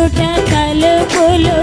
ছোটা কালো পোলো